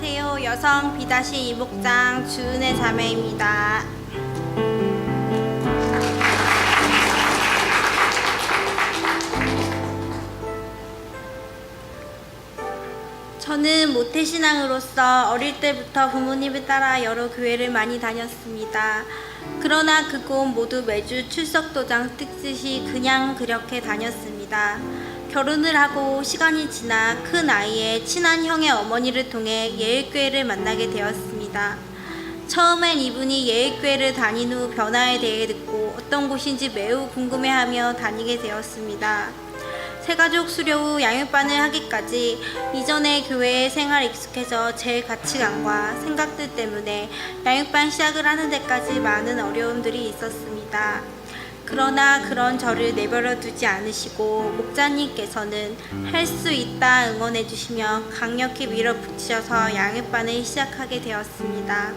안녕하세요. 여성 비다시 이목장 주은의 자매입니다. 저는 모태신앙으로서 어릴 때부터 부모님을 따라 여러 교회를 많이 다녔습니다. 그러나 그곳 모두 매주 출석도장 뜯듯이 그냥 그렇게 다녔습니다. 결혼을 하고 시간이 지나 큰 아이의 친한 형의 어머니를 통해 예일교회를 만나게 되었습니다. 처음엔 이분이 예일교회를 다닌 후 변화에 대해 듣고 어떤 곳인지 매우 궁금해하며 다니게 되었습니다. 새가족 수료 후 양육반을 하기까지 이전의 교회의 생활 익숙해져 제 가치관과 생각들 때문에 양육반 시작을 하는 데까지 많은 어려움들이 있었습니다. 그러나 그런 저를 내버려 두지 않으시고 목자님께서는 할 수 있다 응원해 주시며 강력히 밀어붙이셔서 양육반을 시작하게 되었습니다.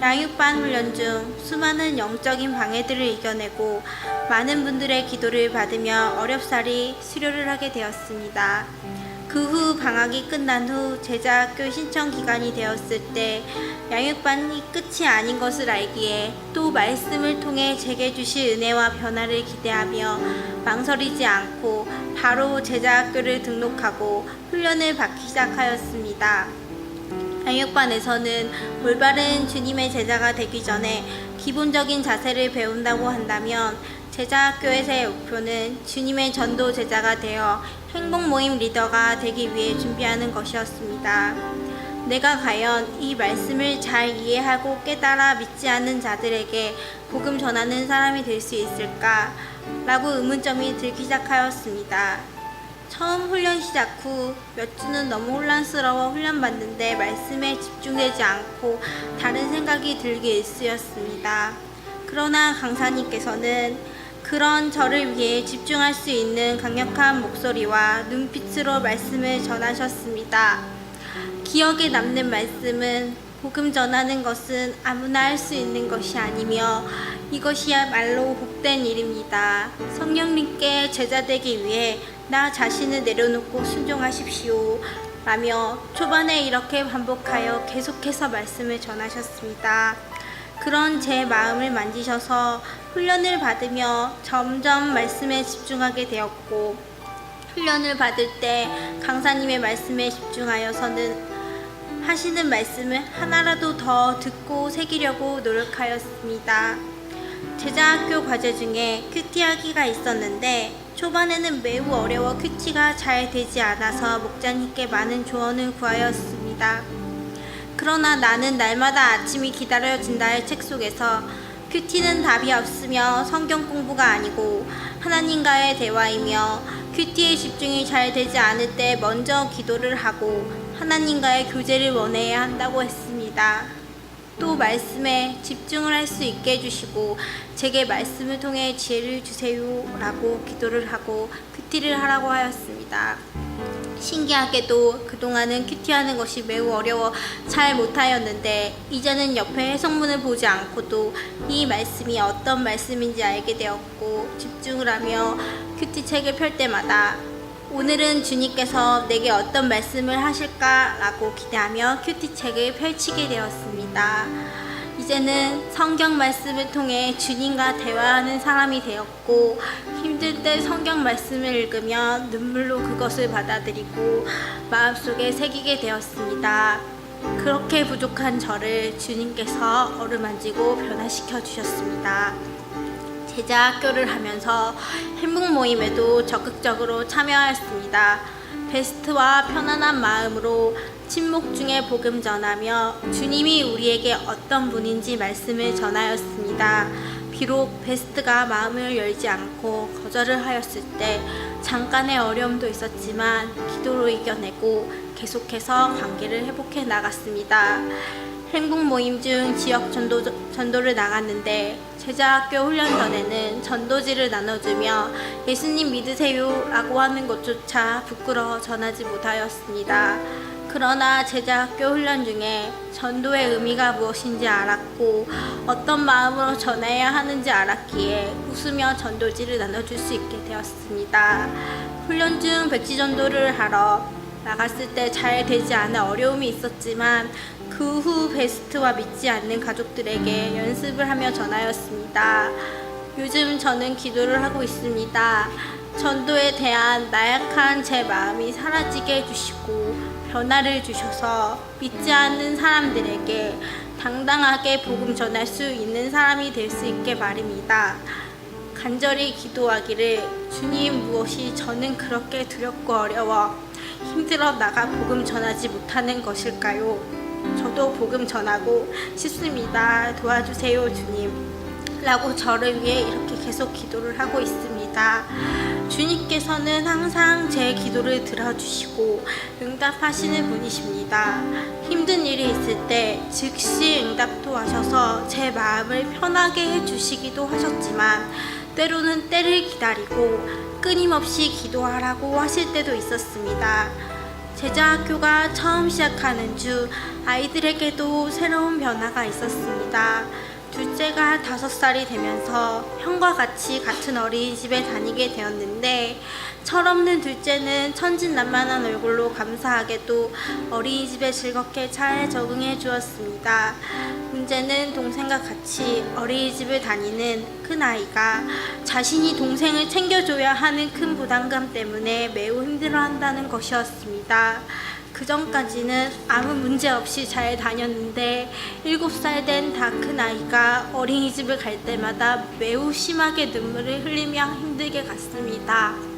양육반 훈련 중 수많은 영적인 방해들을 이겨내고 많은 분들의 기도를 받으며 어렵사리 수료를 하게 되었습니다. 그 후 방학이 끝난 후 제자 학교 신청 기간이 되었을 때 양육반이 끝이 아닌 것을 알기에 또 말씀을 통해 제게 주실 은혜와 변화를 기대하며 망설이지 않고 바로 제자 학교를 등록하고 훈련을 받기 시작하였습니다. 양육반에서는 올바른 주님의 제자가 되기 전에 기본적인 자세를 배운다고 한다면 제자 학교에서의 목표는 주님의 전도 제자가 되어 행복 모임 리더가 되기 위해 준비하는 것이었습니다. 내가 과연 이 말씀을 잘 이해하고 깨달아 믿지 않는 자들에게 복음 전하는 사람이 될 수 있을까? 라고 의문점이 들기 시작하였습니다. 처음 훈련 시작 후 몇 주는 너무 혼란스러워 훈련받는데 말씀에 집중되지 않고 다른 생각이 들게 일쑤였습니다. 그러나 강사님께서는 그런 저를 위해 집중할 수 있는 강력한 목소리와 눈빛으로 말씀을 전하셨습니다. 기억에 남는 말씀은 복음 전하는 것은 아무나 할 수 있는 것이 아니며 이것이야말로 복된 일입니다. 성령님께 제자되기 위해 나 자신을 내려놓고 순종하십시오. 라며 초반에 이렇게 반복하여 계속해서 말씀을 전하셨습니다. 그런 제 마음을 만지셔서 훈련을 받으며 점점 말씀에 집중하게 되었고 훈련을 받을 때 강사님의 말씀에 집중하여서는 하시는 말씀을 하나라도 더 듣고 새기려고 노력하였습니다. 제자학교 과제 중에 큐티하기가 있었는데 초반에는 매우 어려워 큐티가 잘 되지 않아서 목자님께 많은 조언을 구하였습니다. 그러나 나는 날마다 아침이 기다려진다의 책 속에서 큐티는 답이 없으며 성경 공부가 아니고 하나님과의 대화이며 큐티에 집중이 잘 되지 않을 때 먼저 기도를 하고 하나님과의 교제를 원해야 한다고 했습니다. 또 말씀에 집중을 할 수 있게 해주시고 제게 말씀을 통해 지혜를 주세요 라고 기도를 하고 큐티를 하라고 하였습니다. 신기하게도 그동안은 큐티하는 것이 매우 어려워 잘 못하였는데 이제는 옆에 해석문을 보지 않고도 이 말씀이 어떤 말씀인지 알게 되었고 집중을 하며 큐티 책을 펼 때마다 오늘은 주님께서 내게 어떤 말씀을 하실까라고 기대하며 큐티 책을 펼치게 되었습니다. 이제는 성경 말씀을 통해 주님과 대화하는 사람이 되었고 힘들 때 성경 말씀을 읽으며 눈물로 그것을 받아들이고 마음속에 새기게 되었습니다. 그렇게 부족한 저를 주님께서 어루만지고 변화시켜 주셨습니다. 제자 학교를 하면서 행복 모임에도 적극적으로 참여하였습니다. 베스트와 편안한 마음으로 침묵 중에 복음 전하며 주님이 우리에게 어떤 분인지 말씀을 전하였습니다. 비록 베스트가 마음을 열지 않고 거절을 하였을 때 잠깐의 어려움도 있었지만 기도로 이겨내고 계속해서 관계를 회복해 나갔습니다. 행복 모임 중 지역 전도, 전도를 나갔는데 제자학교 훈련 전에는 전도지를 나눠주며 예수님 믿으세요 라고 하는 것조차 부끄러워 전하지 못하였습니다. 그러나 제자학교 훈련 중에 전도의 의미가 무엇인지 알았고 어떤 마음으로 전해야 하는지 알았기에 웃으며 전도지를 나눠줄 수 있게 되었습니다. 훈련 중 백지 전도를 하러 나갔을 때 잘 되지 않아 어려움이 있었지만 그 후 베스트와 믿지 않는 가족들에게 연습을 하며 전하였습니다. 요즘 저는 기도를 하고 있습니다. 전도에 대한 나약한 제 마음이 사라지게 해주시고 변화를 주셔서 믿지 않는 사람들에게 당당하게 복음 전할 수 있는 사람이 될 수 있게 말입니다. 간절히 기도하기를 주님 무엇이 저는 그렇게 두렵고 어려워 힘들어 나가 복음 전하지 못하는 것일까요? 저도 복음 전하고 싶습니다. 도와주세요, 주님. 라고 저를 위해 이렇게 계속 기도를 하고 있습니다. 주님께서는 항상 제 기도를 들어주시고 응답하시는 분이십니다. 힘든 일이 있을 때 즉시 응답도 하셔서 제 마음을 편하게 해주시기도 하셨지만 때로는 때를 기다리고 끊임없이 기도하라고 하실 때도 있었습니다. 제자학교가 처음 시작하는 주 아이들에게도 새로운 변화가 있었습니다. 둘째가 다섯 살이 되면서 형과 같이 같은 어린이집에 다니게 되었는데 철없는 둘째는 천진난만한 얼굴로 감사하게도 어린이집에 즐겁게 잘 적응해 주었습니다. 문제는 동생과 같이 어린이집을 다니는 큰 아이가 자신이 동생을 챙겨줘야 하는 큰 부담감 때문에 매우 힘들어한다는 것이었습니다. 그 전까지는 아무 문제 없이 잘 다녔는데 7살 된 다 큰 아이가 어린이집을 갈 때마다 매우 심하게 눈물을 흘리며 힘들게 갔습니다.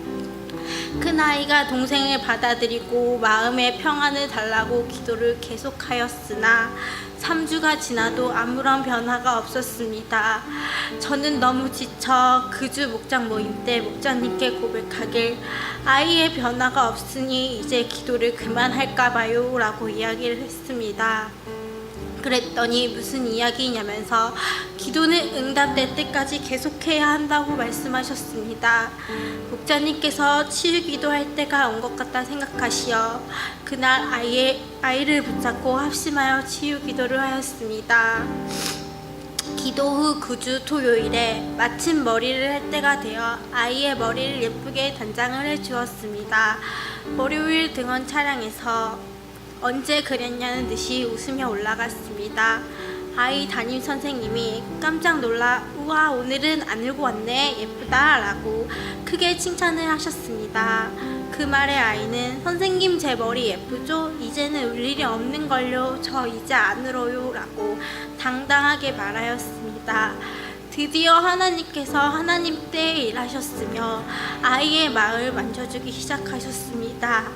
큰 아이가 동생을 받아들이고 마음의 평안을 달라고 기도를 계속하였으나 3주가 지나도 아무런 변화가 없었습니다. 저는 너무 지쳐 그 주 목장 모임 때 목자님께 고백하길 아이의 변화가 없으니 이제 기도를 그만할까 봐요 라고 이야기를 했습니다. 그랬더니 무슨 이야기냐면서 기도는 응답될 때까지 계속해야 한다고 말씀하셨습니다. 목자님께서 치유 기도할 때가 온 것 같다 생각하시어 그날 아이의 아이를 붙잡고 합심하여 치유 기도를 하였습니다. 기도 후 9주 토요일에 마침 머리를 할 때가 되어 아이의 머리를 예쁘게 단장을 해 주었습니다. 월요일 등원 차량에서 언제 그랬냐는 듯이 웃으며 올라갔습니다. 아이 담임 선생님이 깜짝 놀라 우와 오늘은 안 울고 왔네 예쁘다 라고 크게 칭찬을 하셨습니다. 그 말에 아이는 선생님 제 머리 예쁘죠? 이제는 울 일이 없는 걸요. 저 이제 안 울어요 라고 당당하게 말하였습니다. 드디어 하나님께서 하나님 때에 일하셨으며 아이의 마음을 만져주기 시작하셨습니다.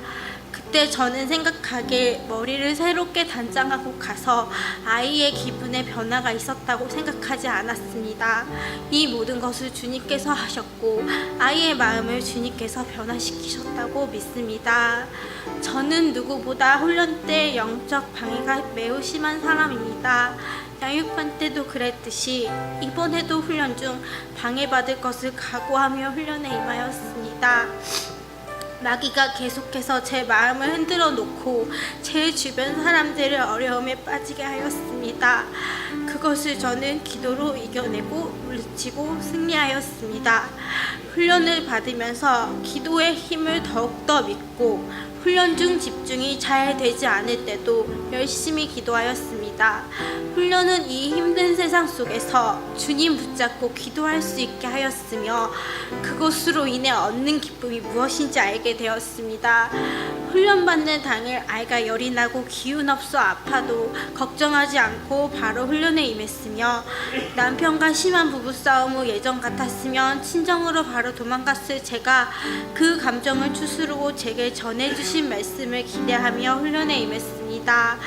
그때 저는 생각하길 머리를 새롭게 단장하고 가서 아이의 기분에 변화가 있었다고 생각하지 않았습니다. 이 모든 것을 주님께서 하셨고 아이의 마음을 주님께서 변화시키셨다고 믿습니다. 저는 누구보다 훈련 때 영적 방해가 매우 심한 사람입니다. 양육반 때도 그랬듯이 이번에도 훈련 중 방해받을 것을 각오하며 훈련에 임하였습니다. 마귀가 계속해서 제 마음을 흔들어 놓고 제 주변 사람들을 어려움에 빠지게 하였습니다. 그것을 저는 기도로 이겨내고 물리치고 승리하였습니다. 훈련을 받으면서 기도의 힘을 더욱더 믿고 훈련 중 집중이 잘 되지 않을 때도 열심히 기도하였습니다. 훈련은 이 힘든 세상 속에서 주님 붙잡고 기도할 수 있게 하였으며 그것으로 인해 얻는 기쁨이 무엇인지 알게 되었습니다. 훈련받는 당일 아이가 열이 나고 기운 없어 아파도 걱정하지 않고 바로 훈련에 임했으며 남편과 심한 부부싸움 후 예전 같았으면 친정으로 바로 도망갔을 제가 그 감정을 추스르고 제게 전해주신 말씀을 기대하며 훈련에 임했습니다.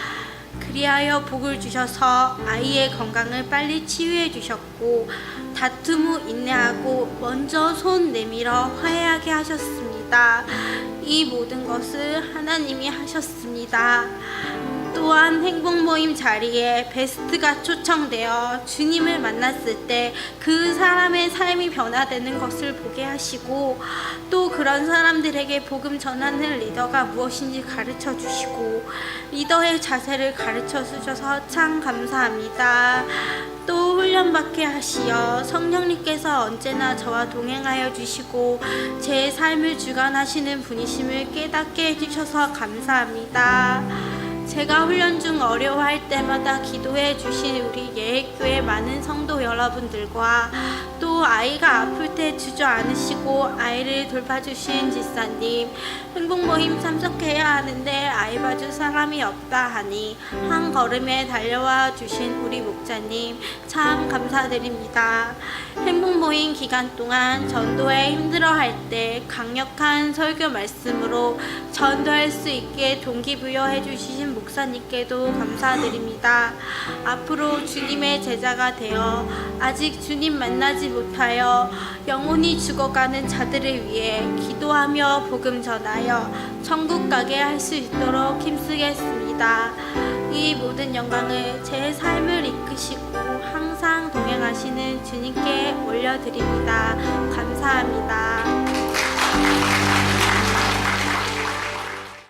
그리하여 복을 주셔서 아이의 건강을 빨리 치유해 주셨고 다툼 후 인내하고 먼저 손 내밀어 화해하게 하셨습니다. 이 모든 것을 하나님이 하셨습니다. 또한 행복 모임 자리에 베스트가 초청되어 주님을 만났을 때 그 사람의 삶이 변화되는 것을 보게 하시고 또 그런 사람들에게 복음 전하는 리더가 무엇인지 가르쳐 주시고 리더의 자세를 가르쳐 주셔서 참 감사합니다. 또 훈련받게 하시어 성령님께서 언제나 저와 동행하여 주시고 제 삶을 주관하시는 분이심을 깨닫게 해주셔서 감사합니다. 제가 훈련 중 어려워할 때마다 기도해 주신 우리 예액교회 많은 성도 여러분들과 또 아이가 아플 때 주저앉으시고 아이를 돌봐주신 집사님 행복 모임 참석해야 하는데 아이 봐줄 사람이 없다 하니 한 걸음에 달려와 주신 우리 목자님 참 감사드립니다. 행복 모임 기간 동안 전도에 힘들어할 때 강력한 설교 말씀으로 전도할 수 있게 동기부여해 주신 목사님께도 감사드립니다. 앞으로 주님의 제자가 되어 아직 주님 만나지 못 하여 영혼이 죽어가는 자들을 위해 기도하며 복음 전하여 천국 가게 할 수 있도록 힘쓰겠습니다. 이 모든 영광을 제 삶을 이끄시고 항상 동행하시는 주님께 올려드립니다. 감사합니다.